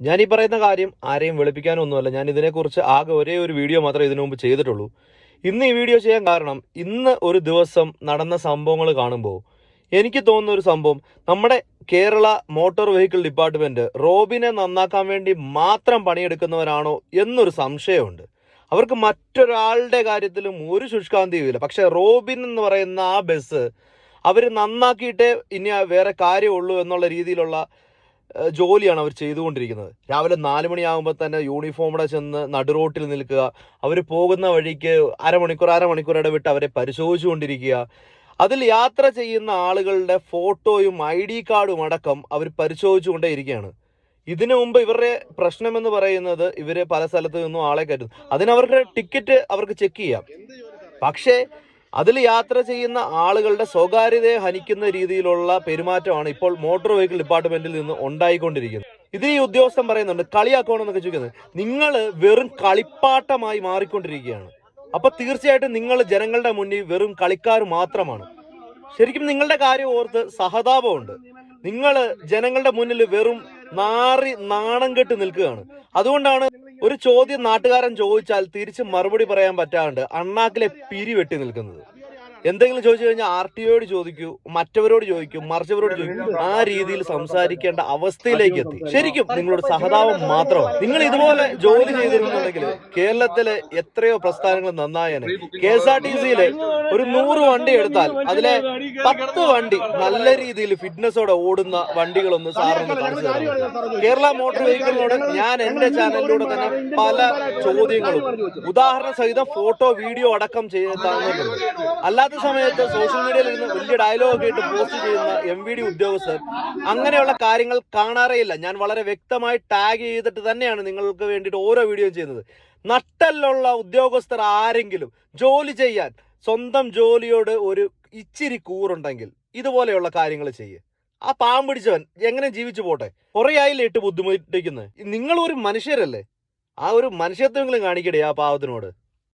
ഞാൻ ഈ പറയുന്ന കാര്യം ആരെയും വെളുപ്പിക്കാനൊന്നുമല്ല. ഞാൻ ഇതിനെക്കുറിച്ച് ആകെ ഒരേ ഒരു വീഡിയോ മാത്രമേ ഇതിനു മുമ്പ് ചെയ്തിട്ടുള്ളൂ. ഇന്ന് ഈ വീഡിയോ ചെയ്യാൻ കാരണം ഇന്ന് ഒരു ദിവസം നടന്ന സംഭവങ്ങൾ കാണുമ്പോൾ എനിക്ക് തോന്നുന്ന ഒരു സംഭവം നമ്മുടെ കേരള മോട്ടോർ വെഹിക്കിൾ ഡിപ്പാർട്ട്മെന്റ് റോബിനെ നന്നാക്കാൻ വേണ്ടി മാത്രം പണിയെടുക്കുന്നവരാണോ എന്നൊരു സംശയമുണ്ട്. അവർക്ക് മറ്റൊരാളുടെ കാര്യത്തിലും ഒരു ശുഷ്കാന്തിയുമില്ല പക്ഷെ റോബിൻ എന്ന് പറയുന്ന ആ ബസ് അവർ നന്നാക്കിയിട്ടേ ഇനി വേറെ കാര്യമുള്ളൂ എന്നുള്ള രീതിയിലുള്ള ജോലിയാണ് അവർ ചെയ്തുകൊണ്ടിരിക്കുന്നത്. രാവിലെ നാല് മണിയാകുമ്പോൾ തന്നെ യൂണിഫോമോടെ ചെന്ന് നടുറോട്ടിൽ നിൽക്കുക. അവർ പോകുന്ന വഴിക്ക് അരമണിക്കൂർ അരമണിക്കൂർ ഇടവിട്ട് അവരെ പരിശോധിച്ചുകൊണ്ടിരിക്കുക. അതിൽ യാത്ര ചെയ്യുന്ന ആളുകളുടെ ഫോട്ടോയും ഐ ഡി കാർഡും അടക്കം അവർ പരിശോധിച്ചുകൊണ്ടേയിരിക്കുകയാണ്. ഇതിനു മുമ്പ് ഇവരുടെ പ്രശ്നമെന്ന് പറയുന്നത് ഇവർ പല സ്ഥലത്ത് നിന്നും ആളെ കരുതും അതിനവരുടെ ടിക്കറ്റ് അവർക്ക് ചെക്ക് ചെയ്യാം. പക്ഷേ അതിൽ യാത്ര ചെയ്യുന്ന ആളുകളുടെ സ്വകാര്യതയെ ഹനിക്കുന്ന രീതിയിലുള്ള പെരുമാറ്റമാണ് ഇപ്പോൾ മോട്ടോർ വെഹിക്കിൾ ഡിപ്പാർട്ട്മെന്റിൽ നിന്ന് ഉണ്ടായിക്കൊണ്ടിരിക്കുന്നത്. ഇത് ഈ ഉദ്യോഗസ്ഥൻ പറയുന്നുണ്ട് കളിയാക്കണമെന്നൊക്കെ ചോദിക്കുന്നത്. നിങ്ങൾ വെറും കളിപ്പാട്ടമായി മാറിക്കൊണ്ടിരിക്കുകയാണ്. അപ്പൊ തീർച്ചയായിട്ടും നിങ്ങൾ ജനങ്ങളുടെ മുന്നിൽ വെറും കളിക്കാർ മാത്രമാണ്. ശരിക്കും നിങ്ങളുടെ കാര്യം ഓർത്ത് സഹതാപമുണ്ട്. നിങ്ങൾ ജനങ്ങളുടെ മുന്നിൽ വെറും നാറി നാണം കെട്ട് നിൽക്കുകയാണ്. അതുകൊണ്ടാണ് ഒരു ചോദ്യം നാട്ടുകാരൻ ചോദിച്ചാൽ തിരിച്ച് മറുപടി പറയാൻ പറ്റാണ്ട് അണ്ണാക്കിലെ പിരി വെട്ടി നിൽക്കുന്നത്. എന്തെങ്കിലും ചോദിച്ചു കഴിഞ്ഞാൽ ആർ ടി ഒയോട് ചോദിക്കൂ മറ്റവരോട് ചോദിക്കൂ മറിച്ചവരോട് ചോദിക്കൂ. ആ രീതിയിൽ സംസാരിക്കേണ്ട അവസ്ഥയിലേക്ക് എത്തി. ശരിക്കും നിങ്ങളുടെ സഹതാപം മാത്രമാണ്. നിങ്ങൾ ഇതുപോലെ ജോലി ചെയ്തിരുന്നുണ്ടെങ്കിൽ കേരളത്തിലെ എത്രയോ പ്രസ്ഥാനങ്ങൾ നന്നായനെ. കെ എസ് ആർ ടി സിയിലെ ഒരു നൂറ് വണ്ടി എടുത്താൽ അതിലെ പത്ത് വണ്ടി നല്ല രീതിയിൽ ഫിറ്റ്നസോടെ ഓടുന്ന വണ്ടികളൊന്നും സാറിന് കാണിച്ചു തരാം കേരള മോട്ടോർ വെഹിക്കിളിനോട് ഞാൻ എന്റെ ചാനലിലൂടെ തന്നെ പല ചോദ്യങ്ങളും. ഉദാഹരണ സഹിതം ഫോട്ടോ വീഡിയോ അടക്കം ചെയ്ത് തന്നിട്ടുണ്ട് അല്ലാത്ത സമയത്ത് സോഷ്യൽ മീഡിയയിൽ ഇരുന്ന് വലിയ ഡയലോഗ് ഇട്ട് പോസ്റ്റ് ചെയ്യുന്ന എം വി ഡി ഉദ്യോഗസ്ഥർ അങ്ങനെയുള്ള കാര്യങ്ങൾ കാണാറേയില്ല ഞാൻ വളരെ വ്യക്തമായി ടാഗ് ചെയ്തിട്ട് തന്നെയാണ് നിങ്ങൾക്ക് വേണ്ടിയിട്ട് ഓരോ വീഡിയോ ചെയ്യുന്നത്. നട്ടലുള്ള ഉദ്യോഗസ്ഥർ ആരെങ്കിലും ജോലി ചെയ്യാൻ സ്വന്തം ജോലിയോട് ഒരു ഇച്ചിരി കൂറുണ്ടെങ്കിൽ ഇതുപോലെയുള്ള കാര്യങ്ങൾ ചെയ്യുക ആ പാമ്പ് പിടിച്ചവൻ എങ്ങനെ ജീവിച്ചു പോട്ടെ? കുറെ ആയില്ലേ ഇട്ട് ബുദ്ധിമുട്ടിക്കുന്നത്? നിങ്ങൾ ഒരു മനുഷ്യരല്ലേ? ആ ഒരു മനുഷ്യത്വങ്ങളും കാണിക്കടേ ആ പാവത്തിനോട്.